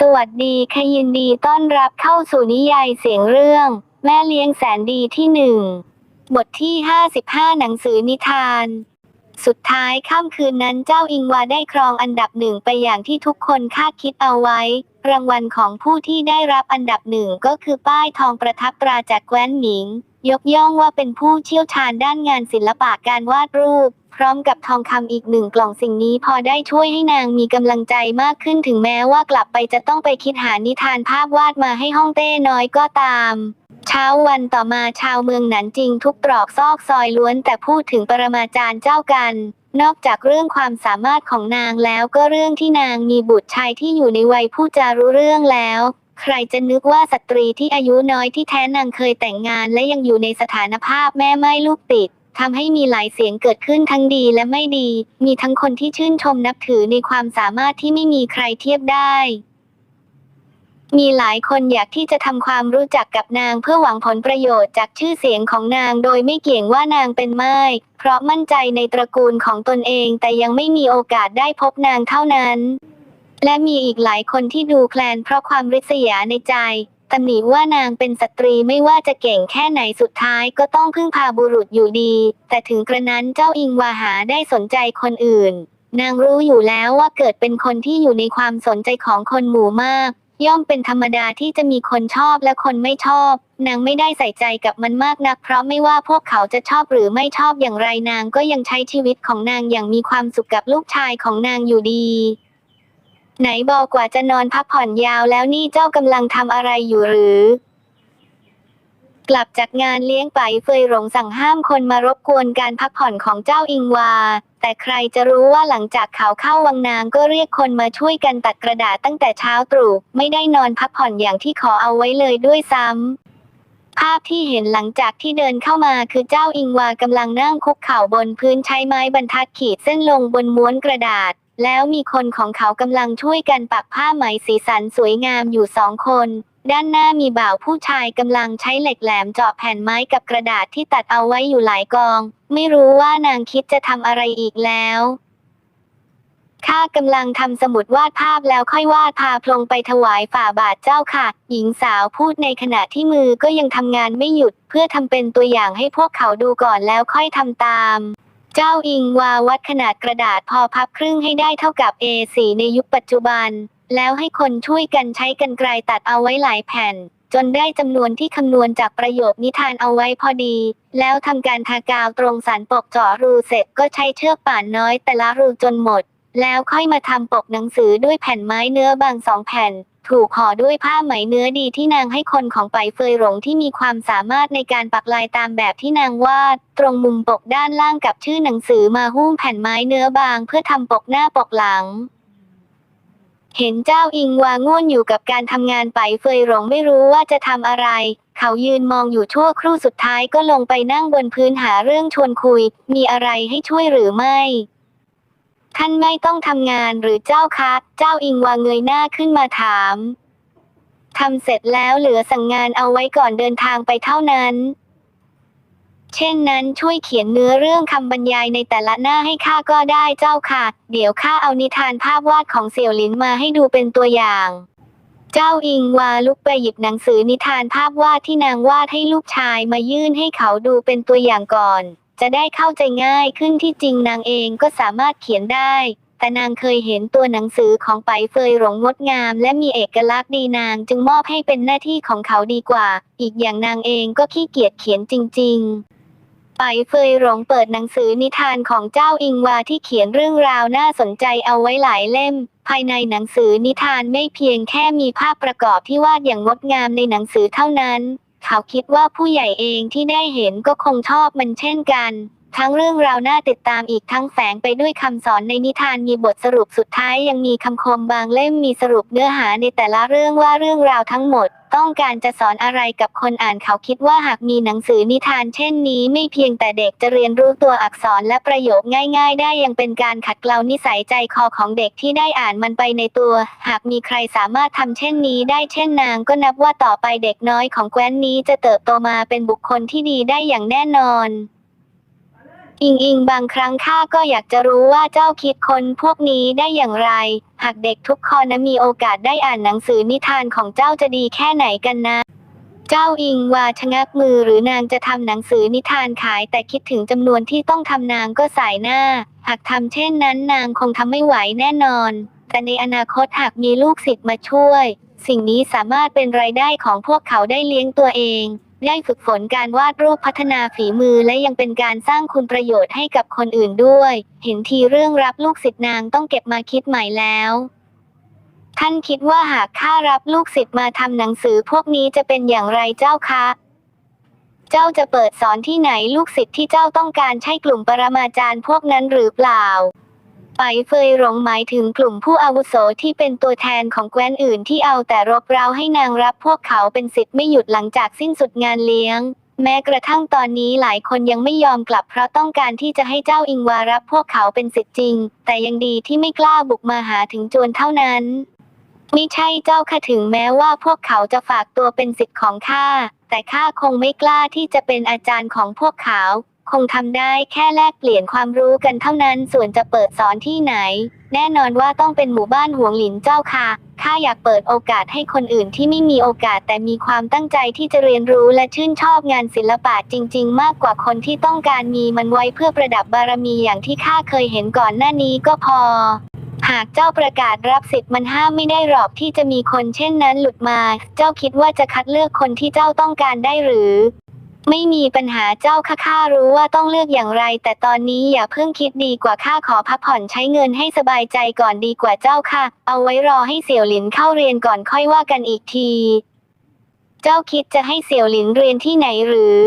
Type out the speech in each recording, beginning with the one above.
สวัสดีค่ะยินดีต้อนรับเข้าสู่นิยายเสียงเรื่อง แม่เลี้ยงแสนดีที่หนึ่งบทที่ 55 หนังสือนิทาน สุดท้ายค่ำคืนนั้นเจ้าอิงวาได้ครองอันดับหนึ่งไปอย่างที่ทุกคนคาดคิดเอาไว้ รางวัลของผู้ที่ได้รับอันดับหนึ่งก็คือป้ายทองประทับตราจากแคว้นหมิง ยกย่องว่าเป็นผู้เชี่ยวชาญด้านงานศิลปะการวาดรูป พร้อมกับทองคำอีกหนึ่งกล่องสิ่งนี้พอได้ช่วยให้นางมีกำลังใจมากขึ้นถึงแม้ว่ากลับไปจะต้องไปคิดหานิทานภาพวาดมาให้ห้องเต้น้อยก็ตามเช้าวันต่อมาชาวเมืองหนันจริงทุกตรอกซอกซอยล้วนแต่พูดถึงปรมาจารย์เจ้ากัน นอกจากเรื่องความสามารถของนางแล้วก็เรื่องที่นางมีบุตรชายที่อยู่ในวัยผู้จารู้เรื่องแล้ว ใครจะนึกว่าสตรีที่อายุน้อยที่แท้นางเคยแต่งงานและยังอยู่ในสถานภาพแม่ไม่ลูกติด ทำให้มีหลายเสียงเกิดขึ้นทั้งดีและไม่ดี มีทั้งคนที่ชื่นชมนับถือในความสามารถที่ไม่มีใครเทียบได้ มีหลายคนอยากที่จะทำความรู้จักกับนางเพื่อหวังผลประโยชน์จากชื่อเสียงของนางโดยไม่เกี่ยงว่านางเป็นไม้เพราะมั่นใจในตระกูลของตนเองแต่ยังไม่มีโอกาสได้พบนางเท่านั้น และมีอีกหลายคนที่ดูแคลนเพราะความริษยาในใจตำหนิว่านางเป็นสตรีไม่ว่าจะเก่งแค่ไหนสุดท้ายก็ต้องพึ่งพาบุรุษอยู่ดี แต่ถึงกระนั้นเจ้าอิงวาหาได้สนใจคนอื่น นางรู้อยู่แล้วว่าเกิดเป็นคนที่อยู่ในความสนใจของคนหมู่มาก ย่อมเป็นธรรมดาที่จะมีคนชอบและคนไม่ชอบ นางไม่ได้ใส่ใจกับมันมากนัก เพราะไม่ว่าพวกเขาจะชอบหรือไม่ชอบอย่างไรนางก็ยังใช้ชีวิตของนางอย่างมีความสุขกับลูกชายของนางอยู่ดี ไหนบอกว่าจะนอนพักผ่อนยาวแล้วนี่เจ้ากำลังทำอะไรอยู่หรือ กลับจากงานเลี้ยงไปเฟยหลงสั่งห้ามคนมารบกวนการพักผ่อนของเจ้าอิงวา แต่ใครจะรู้ว่าหลังจากเขาเข้าวังนางก็เรียกคนมาช่วยกันตัดกระดาษตั้งแต่เช้าตรู่ไม่ได้นอนพักผ่อนอย่างที่ขอเอาไว้เลยด้วยซ้ำภาพที่เห็นหลังจากที่เดินเข้ามาคือเจ้าอิงวากำลังนั่งคุกเข่าบนพื้นใช้ไม้บรรทัดขีดเส้นลงบนม้วนกระดาษ แล้วมีคนของเขากำลังช่วยกันปักผ้าไหมสีสันสวยงามอยู่สองคน ด้านหน้ามีบ่าวผู้ชายกำลังใช้เหล็กแหลมเจาะแผ่นไม้กับกระดาษที่ตัดเอาไว้อยู่หลายกอง ไม่รู้ว่านางคิดจะทำอะไรอีกแล้วข้ากำลังทำสมุดวาดภาพแล้วค่อยวาดพาพลงไปถวายฝ่าบาทเจ้าค่ะ หญิงสาวพูดในขณะที่มือก็ยังทำงานไม่หยุด เพื่อทำเป็นตัวอย่างให้พวกเขาดูก่อนแล้วค่อยทำตาม เจ้าอิงวาวัดขนาดกระดาษพอพับครึ่งให้ได้เท่ากับ A4 ในยุคปัจจุบัน แล้วให้คนช่วยกันใช้กันไกรตัดเอาไว้หลายแผ่น จนได้จำนวนที่คำนวณจากประโยคนิทานเอาไว้พอดี แล้วทำการทากาวตรงสันปกเจาะรูเสร็จก็ใช้เชือกป่านน้อยแต่ละรูจนหมด แล้วค่อยมาทำปกหนังสือด้วยแผ่นไม้เนื้อบางสองแผ่น ถูกห่อด้วยผ้าไหมเนื้อดีที่นางให้คนของไปเฟยหลงที่มีความสามารถในการปักลายตามแบบที่นางวาด ตรงมุมปกด้านล่างกับชื่อหนังสือมาหุ้มแผ่นไม้เนื้อบาง เพื่อทำปกหน้าปกหลังเห็นเจ้าอิงวาง่วนอยู่กับการทำงานไปเฟยหลงไม่รู้ว่าจะทำอะไร เขายืนมองอยู่ชั่วครู่สุดท้ายก็ลงไปนั่งบนพื้นหาเรื่องชวนคุย มีอะไรให้ช่วยหรือไม่ ท่านไม่ต้องทำงานหรือเจ้าคะเจ้าอิงวางเงยหน้าขึ้นมาถามทำเสร็จแล้วเหลือสั่งงานเอาไว้ก่อนเดินทางไปเท่านั้น เช่นนั้นช่วยเขียนเนื้อเรื่องคำบรรยายในแต่ละหน้าให้ข้าก็ได้เจ้าค่ะ เดี๋ยวข้าเอานิทานภาพวาดของเสี่ยวหลินมาให้ดูเป็นตัวอย่าง เจ้าอิงวาลุกไปหยิบหนังสือนิทานภาพวาดที่นางวาดให้ลูกชายมายื่นให้เขาดูเป็นตัวอย่างก่อน จะได้เข้าใจง่ายขึ้นที่จริงนางเองก็สามารถเขียนได้ แต่นางเคยเห็นตัวหนังสือของไปเฟยหลงงดงาม และมีเอกลักษณ์ดีนางจึงมอบให้เป็นหน้าที่ของเขาดีกว่า อีกอย่างนางเองก็ขี้เกียจเขียนจริง ๆไปเฟยหลงเปิดหนังสือนิทานของเจ้าอิงวาที่เขียนเรื่องราวน่าสนใจเอาไว้หลายเล่ม ภายในหนังสือนิทานไม่เพียงแค่มีภาพประกอบที่วาดอย่างงดงามในหนังสือเท่านั้น เขาคิดว่าผู้ใหญ่เองที่ได้เห็นก็คงชอบมันเช่นกัน ทั้งเรื่องราวน่าติดตามอีกทั้งแฝงไปด้วยคำสอนในนิทานมีบทสรุปสุดท้ายยังมีคำคมบางเล่มมีสรุปเนื้อหาในแต่ละเรื่องว่าเรื่องราวทั้งหมด ต้องการจะสอนอะไรกับคนอ่านเขาคิดว่าหากมีหนังสือนิทานเช่นนี้ไม่เพียงแต่เด็กจะเรียนรู้ตัวอักษรและประโยคง่าย ๆ ได้ยังเป็นการขัดเกลานิสัยใจคอของเด็กที่ได้อ่านมันไปในตัว หากมีใครสามารถทำเช่นนี้ได้เช่นนางก็นับว่าต่อไปเด็กน้อยของแคว้นนี้จะเติบโตมาเป็นบุคคลที่ดีได้อย่างแน่นอน อิงอิงบางครั้งข้าก็อยากจะรู้ว่าเจ้าคิดคนพวกนี้ได้อย่างไร หากเด็กทุกคนนะมีโอกาสได้อ่านหนังสือนิทานของเจ้าจะดีแค่ไหนกันนะ เจ้าอิงวาชะงักมือหรือนางจะทำหนังสือนิทานขาย แต่คิดถึงจำนวนที่ต้องทำนางก็สายหน้า หากทำเช่นนั้นนางคงทำไม่ไหวแน่นอน แต่ในอนาคตหากมีลูกศิษย์มาช่วย สิ่งนี้สามารถเป็นรายได้ของพวกเขาได้เลี้ยงตัวเอง ได้ฝึกฝนการวาดรูปพัฒนาฝีมือและยังเป็นการสร้างคุณประโยชน์ให้กับคนอื่นด้วย เห็นทีเรื่องรับลูกศิษย์นางต้องเก็บมาคิดใหม่แล้ว ท่านคิดว่าหากข้ารับลูกศิษย์มาทำหนังสือพวกนี้จะเป็นอย่างไรเจ้าคะเจ้าจะเปิดสอนที่ไหนลูกศิษย์ที่เจ้าต้องการใช่กลุ่มปรมาจารย์พวกนั้นหรือเปล่า ไปเฟยหลงหมายถึงกลุ่มผู้อาวุโสที่เป็นตัวแทนของแคว้นอื่นที่เอาแต่รบเร้าให้นางรับพวกเขาเป็นศิษย์ไม่หยุดหลังจากสิ้นสุดงานเลี้ยง แม้กระทั่งตอนนี้หลายคนยังไม่ยอมกลับเพราะต้องการที่จะให้เจ้าอิงวารับพวกเขาเป็นศิษย์จริง แต่ยังดีที่ไม่กล้าบุกมาหาถึงจวนเท่านั้นไม่ใช่เจ้าค่ะถึงแม้ว่าพวกเขาจะฝากตัวเป็นศิษย์ของข้าแต่ข้าคงไม่กล้าที่จะเป็นอาจารย์ของพวกเขา คงทำได้แค่แลกเปลี่ยนความรู้กันเท่านั้นส่วนจะเปิดสอนที่ไหน แน่นอนว่าต้องเป็นหมู่บ้านหวงหลินเจ้าค่ะข้าอยากเปิดโอกาสให้คนอื่นที่ไม่มีโอกาสแต่มีความตั้งใจที่จะเรียนรู้และชื่นชอบงานศิลปะจริง ๆ มากกว่าคนที่ต้องการมีมันไว้เพื่อประดับบารมีอย่างที่ข้าเคยเห็นก่อนหน้านี้ก็พอ หากเจ้าประกาศรับสิทธิ์มันห้ามไม่ได้หรอกที่จะมีคนเช่นนั้นหลุดมา เจ้าคิดว่าจะคัดเลือกคนที่เจ้าต้องการได้หรือ ไม่มีปัญหาเจ้าค่ะข้ารู้ว่าต้องเลือกอย่างไร แต่ตอนนี้อย่าเพิ่งคิดดีกว่าข้าขอพักผ่อนใช้เงินให้สบายใจก่อนดีกว่าเจ้าค่ะ เอาไว้รอให้เสี่ยวหลินเข้าเรียนก่อนค่อยว่ากันอีกที เจ้าคิดจะให้เสี่ยวหลินเรียนที่ไหนหรือ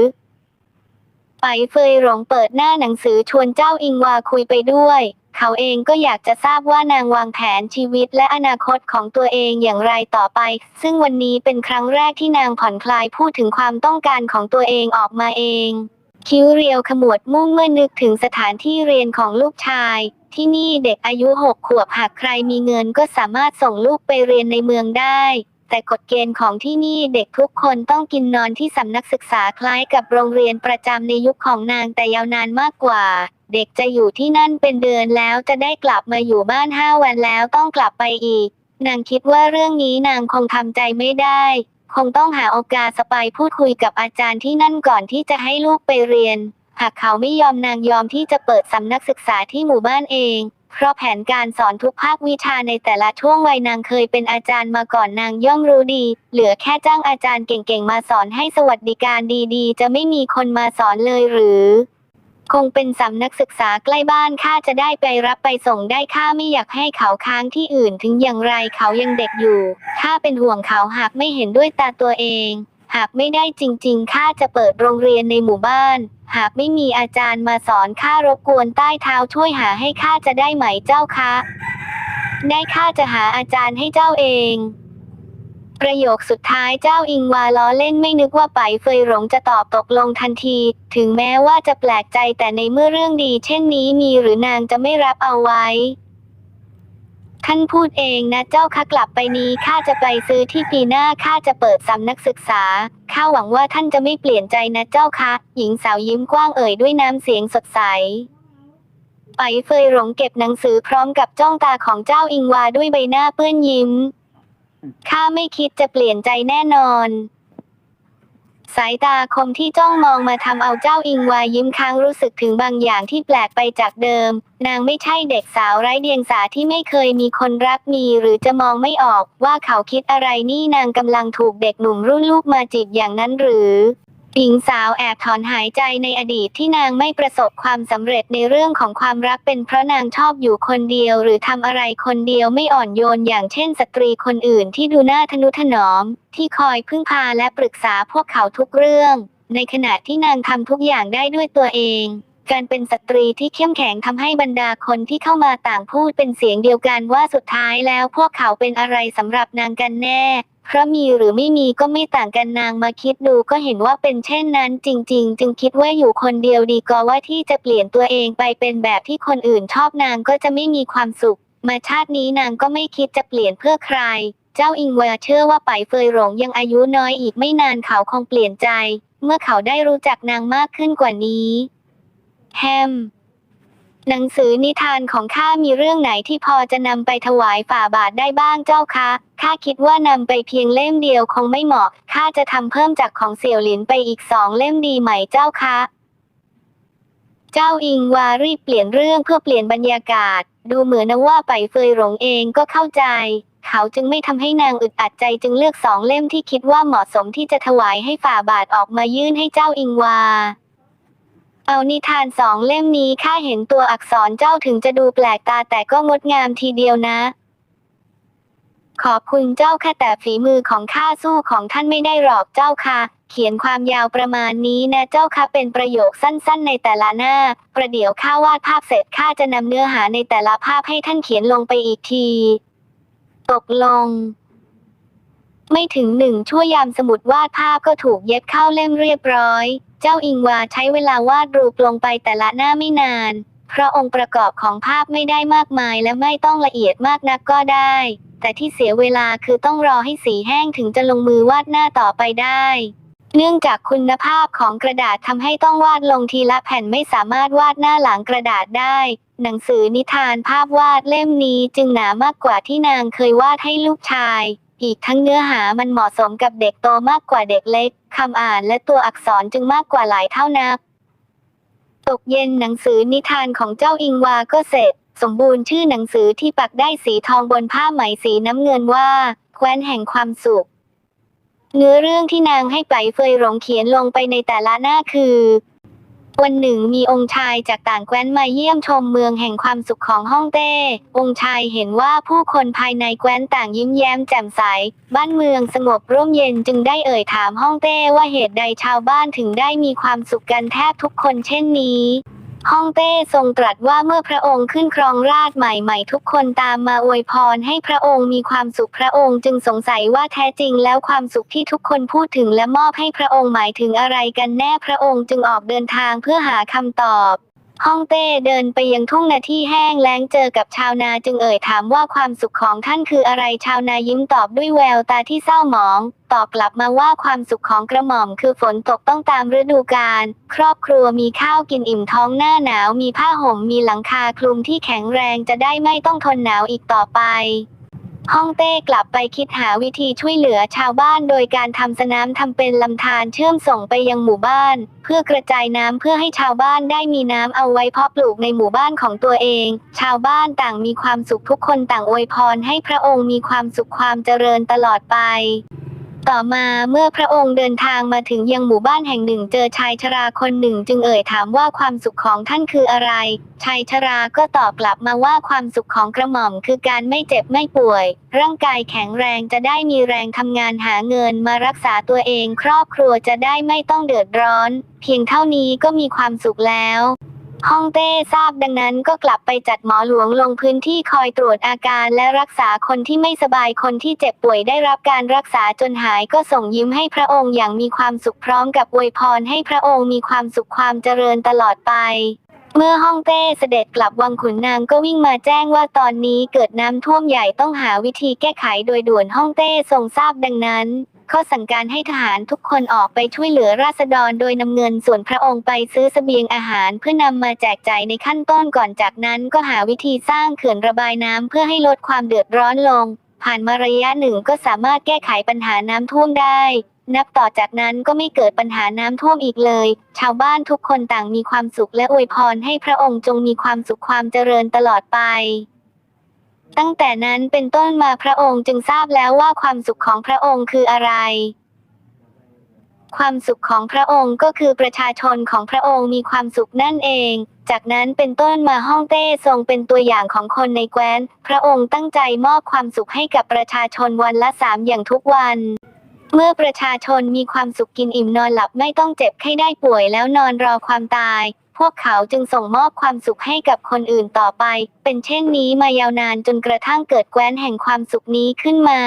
ไปเฟยหลงเปิดหน้าหนังสือชวนเจ้าอิงวาคุยไปด้วย เขาเองก็อยากจะทราบว่านางวางแผนชีวิตและอนาคตของตัวเองอย่างไรต่อไป ซึ่งวันนี้เป็นครั้งแรกที่นางผ่อนคลายพูดถึงความต้องการของตัวเองออกมาเอง คิ้วเรียวขมวดมุ่งเมื่อนึกถึงสถานที่เรียนของลูกชาย ที่นี่เด็กอายุหกขวบหากใครมีเงินก็สามารถส่งลูกไปเรียนในเมืองได้ แต่กฎเกณฑ์ของที่นี่เด็กทุกคนต้องกินนอนที่สำนักศึกษาคล้ายกับโรงเรียนประจำในยุคของนางแต่ยาวนานมากกว่า เด็กจะอยู่ที่นั่นเป็นเดือนแล้วจะได้กลับมาอยู่บ้านห้าวันแล้วต้องกลับไปอีก นางคิดว่าเรื่องนี้นางคงทำใจไม่ได้ คงต้องหาโอกาสสไปพูดคุยกับอาจารย์ที่นั่นก่อนที่จะให้ลูกไปเรียน หากเขาไม่ยอมนางยอมที่จะเปิดสำนักศึกษาที่หมู่บ้านเอง เพราะแผนการสอนทุกภาควิชาในแต่ละช่วงวัยนางเคยเป็นอาจารย์มาก่อนนางย่อมรู้ดี เหลือแค่จ้างอาจารย์เก่งๆมาสอนให้สวัสดิการดีๆ จะไม่มีคนมาสอนเลยหรือ คงเป็นสำนักศึกษาใกล้บ้านข้าจะได้ไปรับไปส่งได้ข้าไม่อยากให้เขาค้างที่อื่นถึงอย่างไรเขายังเด็กอยู่ข้าเป็นห่วงเขาหากไม่เห็นด้วยตาตัวเอง หากไม่ได้จริง ๆข้าจะเปิดโรงเรียนในหมู่บ้าน หากไม่มีอาจารย์มาสอนข้ารบกวนใต้เท้าช่วยหาให้ข้าจะได้ไหมเจ้าคะ ได้ข้าจะหาอาจารย์ให้เจ้าเอง ประโยคสุดท้ายเจ้าอิงวาล้อเล่นไม่นึกว่าไปเฟยหลงจะตอบตกลงทันที ถึงแม้ว่าจะแปลกใจแต่ในเมื่อเรื่องดีเช่นนี้มีหรือนางจะไม่รับเอาไว้ ท่านพูดเองนะเจ้าคะกลับไปนี้ข้าจะไปซื้อที่ปีหน้าข้าจะเปิดสำนักศึกษาข้าหวังว่าท่านจะไม่เปลี่ยนใจนะเจ้าคะหญิงสาวยิ้มกว้างเอ่ยด้วยน้ำเสียงสดใสไปเฟยหลงเก็บหนังสือพร้อมกับจ้องตาของเจ้าอิงวาด้วยใบหน้าเปื้อนยิ้ม ข้าไม่คิดจะเปลี่ยนใจแน่นอน สายตาคมที่จ้องมองมาทำเอาเจ้าอิงวายิ้มค้างรู้สึกถึงบางอย่างที่แปลกไปจากเดิม นางไม่ใช่เด็กสาวไร้เดียงสาที่ไม่เคยมีคนรักมีหรือจะมองไม่ออกว่าเขาคิดอะไรนี่นางกำลังถูกเด็กหนุ่มรุ่นลูกมาจีบอย่างนั้นหรือ หญิงสาวแอบถอนหายใจในอดีตที่นางไม่ประสบความสำเร็จในเรื่องของความรักเป็นเพราะนางชอบอยู่คนเดียว หรือทำอะไรคนเดียวไม่อ่อนโยนอย่างเช่นสตรีคนอื่นที่ดูน่าทนุถนอม ที่คอยพึ่งพาและปรึกษาพวกเขาทุกเรื่อง ในขณะที่นางทำทุกอย่างได้ด้วยตัวเอง การเป็นสตรีที่เข้มแข็งทำให้บรรดาคนที่เข้ามาต่างพูดเป็นเสียงเดียวกันว่าสุดท้ายแล้วพวกเขาเป็นอะไรสำหรับนางกันแน่ เพราะมีหรือไม่มีก็ไม่ต่างกันนางมาคิดดูก็เห็นว่าเป็นเช่นนั้นจริง ๆ จึงคิดว่าอยู่คนเดียวดีกว่าว่าที่จะเปลี่ยนตัวเองไปเป็นแบบที่คนอื่นชอบนางก็จะไม่มีความสุข มาชาตินี้นางก็ไม่คิดจะเปลี่ยนเพื่อใคร เจ้าอิงเวอเชื่อว่าไปเฟยหลงยังอายุน้อยอีกไม่นานเขาคงเปลี่ยนใจ เมื่อเขาได้รู้จักนางมากขึ้นกว่านี้ แฮม หนังสือนิทานของข้ามีเรื่องไหนที่พอจะนำไปถวายฝ่าบาทได้บ้างเจ้าคะ ข้าคิดว่านำไปเพียงเล่มเดียวคงไม่เหมาะ ข้าจะทำเพิ่มจากของเสี่ยวหลินไปอีกสองเล่มดีไหมเจ้าคะเจ้าอิงวารีบเปลี่ยนเรื่องเพื่อเปลี่ยนบรรยากาศ ดูเหมือนนะว่าไปเฟยหลงเองก็เข้าใจ เขาจึงไม่ทำให้นางอึดอัดใจจึงเลือกสองเล่มที่คิดว่าเหมาะสมที่จะถวายให้ฝ่าบาทออกมายื่นให้เจ้าอิงวา เอานิทานสองเล่มนี้ข้าเห็นตัวอักษรเจ้าถึงจะดูแปลกตาแต่ก็งดงามทีเดียวนะ ขอบคุณเจ้าค่ะแต่ฝีมือของข้าสู้ของท่านไม่ได้หรอกเจ้าค่ะ เขียนความยาวประมาณนี้นะเจ้าค่ะเป็นประโยคสั้นๆ ในแต่ละหน้า ประเดี๋ยวข้าวาดภาพเสร็จข้าจะนำเนื้อหาในแต่ละภาพให้ท่านเขียนลงไปอีกที ตกลง ไม่ถึงหนึ่งชั่วยามสมุดวาดภาพก็ถูกเย็บเข้าเล่มเรียบร้อย เจ้าอิงวาใช้เวลาวาดรูปลงไปแต่ละหน้าไม่นาน เพราะองค์ประกอบของภาพไม่ได้มากมายและไม่ต้องละเอียดมากนักก็ได้ แต่ที่เสียเวลาคือต้องรอให้สีแห้งถึงจะลงมือวาดหน้าต่อไปได้ เนื่องจากคุณภาพของกระดาษทำให้ต้องวาดลงทีละแผ่นไม่สามารถวาดหน้าหลังกระดาษได้ หนังสือนิทานภาพวาดเล่มนี้จึงหนามากกว่าที่นางเคยวาดให้ลูกชาย อีกทั้งเนื้อหามันเหมาะสมกับเด็กโตมากกว่าเด็กเล็ก คำอ่านและตัวอักษรจึงมากกว่าหลายเท่านัก ตกเย็นหนังสือนิทานของเจ้าอิงวาก็เสร็จ สมบูรณ์ชื่อหนังสือที่ปักได้สีทองบนผ้าไหมสีน้ำเงินว่า แคว้นแห่งความสุข เนื้อเรื่องที่นางให้ไปเฟยหลงเขียนลงไปในแต่ละหน้าคือ วันหนึ่งมีองค์ชายจากต่างแคว้นมาเยี่ยมชมเมืองแห่งความสุขของฮ่องเต้ องค์ชายเห็นว่าผู้คนภายในแคว้นต่างยิ้มแย้มแจ่มใส บ้านเมืองสงบร่มเย็นจึงได้เอ่ยถามฮ่องเต้ว่าเหตุใดชาวบ้านถึงได้มีความสุขกันแทบทุกคนเช่นนี้ ฮ่องเต้ทรงตรัสว่าเมื่อพระองค์ขึ้นครองราชใหม่ๆ ทุกคนตามมาอวยพรให้พระองค์มีความสุขพระองค์จึงสงสัยว่าแท้จริงแล้วความสุขที่ทุกคนพูดถึงและมอบให้พระองค์หมายถึงอะไรกันแน่พระองค์จึงออกเดินทางเพื่อหาคำตอบ ฮ่องเต้เดินไปยังทุ่งนาที่แห้งแล้งเจอกับชาวนาจึงเอ่ยถามว่าความสุขของท่านคืออะไรชาวนายิ้มตอบด้วยแววตาที่เศร้าหมอง ตอบกลับมาว่าความสุขของกระหม่อมคือฝนตกต้องตามฤดูกาลครอบครัวมีข้าวกินอิ่มท้องหน้าหนาวมีผ้าห่มมีหลังคาคลุมที่แข็งแรงจะได้ไม่ต้องทนหนาวอีกต่อไป ฮ่องเต้กลับไปคิดหาวิธีช่วยเหลือชาวบ้านโดยการทำสนามทำเป็นลำธารเชื่อมส่งไปยังหมู่บ้าน เพื่อกระจายน้ำเพื่อให้ชาวบ้านได้มีน้ำเอาไว้เพาะปลูกในหมู่บ้านของตัวเอง ชาวบ้านต่างมีความสุขทุกคนต่างอวยพรให้พระองค์มีความสุขความเจริญตลอดไป ต่อมาเมื่อพระองค์เดินทางมาถึงยังหมู่บ้านแห่งหนึ่งเจอชายชราคนหนึ่งจึงเอ่ยถามว่าความสุขของท่านคืออะไร ชายชราก็ตอบกลับมาว่าความสุขของกระหม่อมคือการไม่เจ็บไม่ป่วย ร่างกายแข็งแรงจะได้มีแรงทำงานหาเงินมารักษาตัวเอง ครอบครัวจะได้ไม่ต้องเดือดร้อน เพียงเท่านี้ก็มีความสุขแล้ว ฮ่องเต้ทราบดังนั้นก็กลับไปจัดหมอหลวงลงพื้นที่คอยตรวจอาการและรักษาคนที่ไม่สบายคนที่เจ็บป่วยได้รับการรักษาจนหายก็ส่งยิ้มให้พระองค์อย่างมีความสุขพร้อมกับอวยพรให้พระองค์มีความสุขความเจริญตลอดไป เมื่อฮ่องเต้เสด็จกลับวังขุนนางก็วิ่งมาแจ้งว่าตอนนี้เกิดน้ำท่วมใหญ่ต้องหาวิธีแก้ไขโดยด่วนฮ่องเต้ทรงทราบดังนั้น ข้อสั่งการให้ทหารทุกคนออกไปช่วยเหลือราษฎรโดยนำเงินส่วนพระองค์ไปซื้อเสบียงอาหารเพื่อนำมาแจกจ่ายในขั้นต้นก่อนจากนั้นก็หาวิธีสร้างเขื่อนระบายน้ำเพื่อให้ลดความเดือดร้อนลง ผ่านมาระยะหนึ่งก็สามารถแก้ไขปัญหาน้ำท่วมได้ นับต่อจากนั้นก็ไม่เกิดปัญหาน้ำท่วมอีกเลย ชาวบ้านทุกคนต่างมีความสุขและอวยพรให้พระองค์จงมีความสุขความเจริญตลอดไป ตั้งแต่นั้นเป็นต้นมาพระองค์จึงทราบแล้วว่าความสุขของพระองค์คืออะไร ความสุขของพระองค์ก็คือประชาชนของพระองค์มีความสุขนั่นเอง จากนั้นเป็นต้นมาฮ่องเต้ทรงเป็นตัวอย่างของคนในแคว้น พระองค์ตั้งใจมอบความสุขให้กับประชาชนวันละสามอย่างทุกวันเมื่อประชาชนมีความสุขกินอิ่มนอนหลับไม่ต้องเจ็บไข้ได้ป่วยแล้วนอนรอความตาย พวกเขาจึงส่งมอบความสุขให้กับคนอื่นต่อไป เป็นเช่นนี้มายาวนานจนกระทั่งเกิดแคว้นแห่งความสุขนี้ขึ้นมา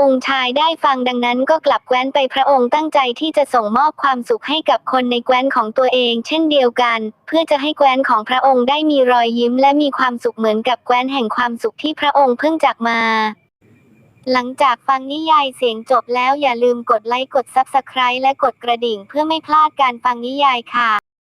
องค์ชายได้ฟังดังนั้นก็กลับแคว้นไปพระองค์ตั้งใจที่จะส่งมอบความสุขให้กับคนในแคว้นของตัวเอง เช่นเดียวกัน เพื่อจะให้แคว้นของพระองค์ได้มีรอยยิ้ม และมีความสุขเหมือนกับแคว้นแห่งความสุขที่พระองค์เพิ่งจากมา หลังจากฟังนิยายเสียงจบแล้วอย่าลืมกดไลค์กด Subscribe และกดกระดิ่งเพื่อไม่พลาดการฟังนิยายค่ะ